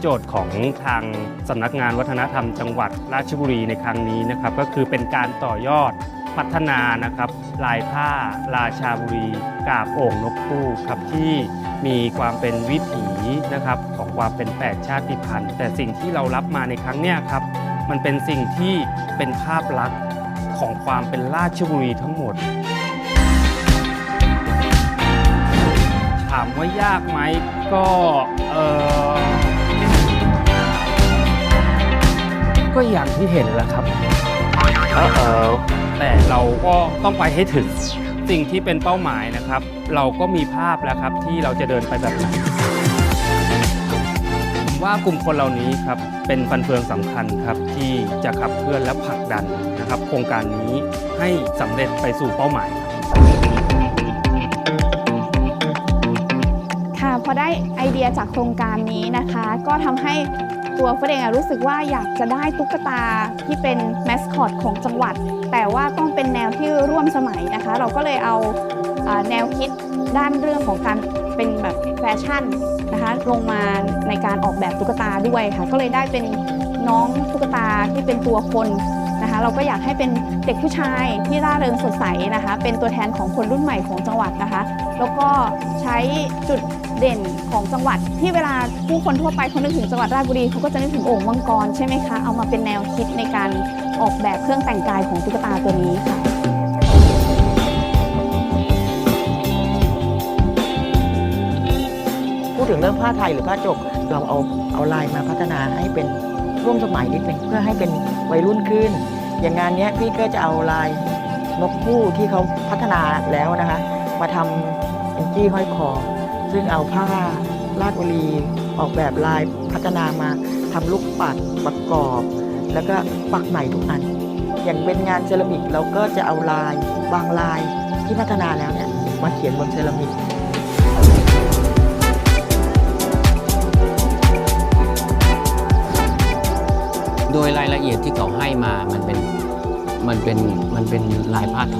โจทย์ของทางสำนักงานวัฒนธรรมจังหวัดราชบุรีในครั้งนี้นะครับก็คือเป็นการต่อยอดพัฒนานะครับลายผ้าราชาบุรีกาบโอ่งนกคู่ครับที่มีความเป็นวิถีนะครับของความเป็นแปดชาติพันธุ์ แต่สิ่งที่เรารับมาในครั้งเนี้ยครับมันเป็นสิ่งที่เป็นภาพลักษณ์ของความเป็นราชบุรีทั้งหมด ถามว่ายากไหมก็เออ ก็อย่างที่เห็นแหละครับแต่เราก็ต้องไปให้ถึงสิ่งที่เป็นเป้าหมายนะครับ เราก็มีภาพแล้วครับที่เราจะเดินไปแบบไหนผมว่ากลุ่มคนเหล่านี้ครับเป็นฟันเฟืองสำคัญครับที่จะขับเคลื่อนและผลักดันนะครับ โครงการนี้ให้สำเร็จไปสู่เป้าหมายครับค่ะพอได้ไอเดียจากโครงการนี้นะคะ ก็ทำให้ ตัวเฟเองรู้สึกว่าอยากจะได้ตุ๊กตาที่เป็นแมสคอตของจังหวัด แต่ว่าต้องเป็นแนวที่ร่วมสมัยนะคะ เราก็เลยเอาอ่าแนวคิดด้านเรื่องของการเป็นแบบแฟชั่นนะคะลงมาในการออกแบบตุ๊กตาด้วยค่ะ ก็เลยได้เป็นน้องตุ๊กตาที่เป็นตัวคนนะคะ เราก็อยากให้เป็นเด็กผู้ชายที่ร่าเริงสดใสนะคะ เป็นตัวแทนของคนรุ่นใหม่ของจังหวัดนะคะ แล้วก็ใช้จุด เด่นของจังหวัด ที่เวลาผู้คนทั่วไปเขานึกถึงจังหวัดราชบุรีเขาก็จะนึกถึงโอ่งมังกรใช่ไหมคะ เอามาเป็นแนวคิดในการออกแบบเครื่องแต่งกายของตุ๊กตาตัวนี้ค่ะพูดถึงเรื่องผ้าไทยหรือผ้าจกเราเอาเอาลายมาพัฒนาให้เป็นร่วมสมัยนิดหนึ่งเพื่อให้เป็นวัยรุ่นขึ้น อย่างงานนี้พี่ก็จะเอาลายนกคู่ที่เขาพัฒนาแล้วนะคะ มาทำเป็นจี้ห้อยคอ ซึ่งเอาผ้าลาดบุรีออกแบบลายพัฒนามาทำลูกปัดประกอบ แล้วก็ปักใหม่ทุกอัน อย่างเป็นงานเซรามิกเราก็จะเอาลายบางลายที่พัฒนาแล้วเนี่ยมาเขียนบนเซรามิกโดยรายละเอียดที่เขาให้มา มันเป็น มันเป็น มันเป็นลายผ้าโท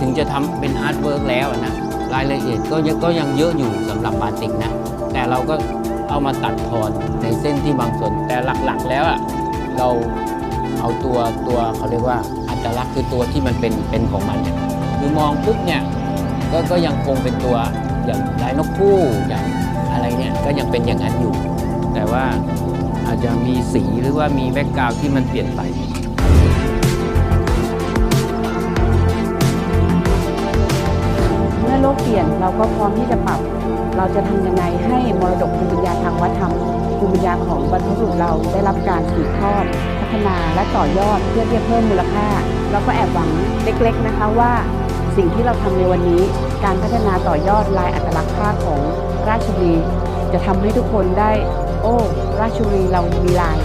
ถึงจะทำเป็นอาร์ตเวิร์กแล้วนะ รายละเอียดก็ยังก็ยังเยอะอยู่สำหรับบาติกนะ แต่เราก็เอามาตัดทอนในเส้นที่บางส่วน แต่หลักๆแล้วอะเราเอาตัวตัวเขาเรียกว่าอัตลักษณ์คือตัวที่มันเป็นเป็นของมันเนี่ยคือมองปุ๊บเนี่ยก็ก็ยังคงเป็นตัวอย่างลายนกคู่อย่างอะไรเนี่ยก็ยังเป็นอย่างนั้นอยู่ แต่ว่าอาจจะมีสีหรือว่ามีแบ็กกราวที่มันเปลี่ยนไป กเปลี่ยนเราก็พร้อมที่จะปรับ เราจะทำยังไงให้มรดกภูมิปัญญาทางวัฒนธรรมภูมิปัญญาของบรรพบุรุษเราได้รับการสืบทอด พัฒนาและต่อยอดเพื่อที่จะเพิ่มมูลค่า เราก็แอบหวังเล็กๆนะคะว่า สิ่งที่เราทำในวันนี้ การพัฒนาต่อยอดลายอัตลักษณ์ผ้าของราชบุรีจะทำให้ทุกคนได้ โอ้ ราชบุรีเรามีลาย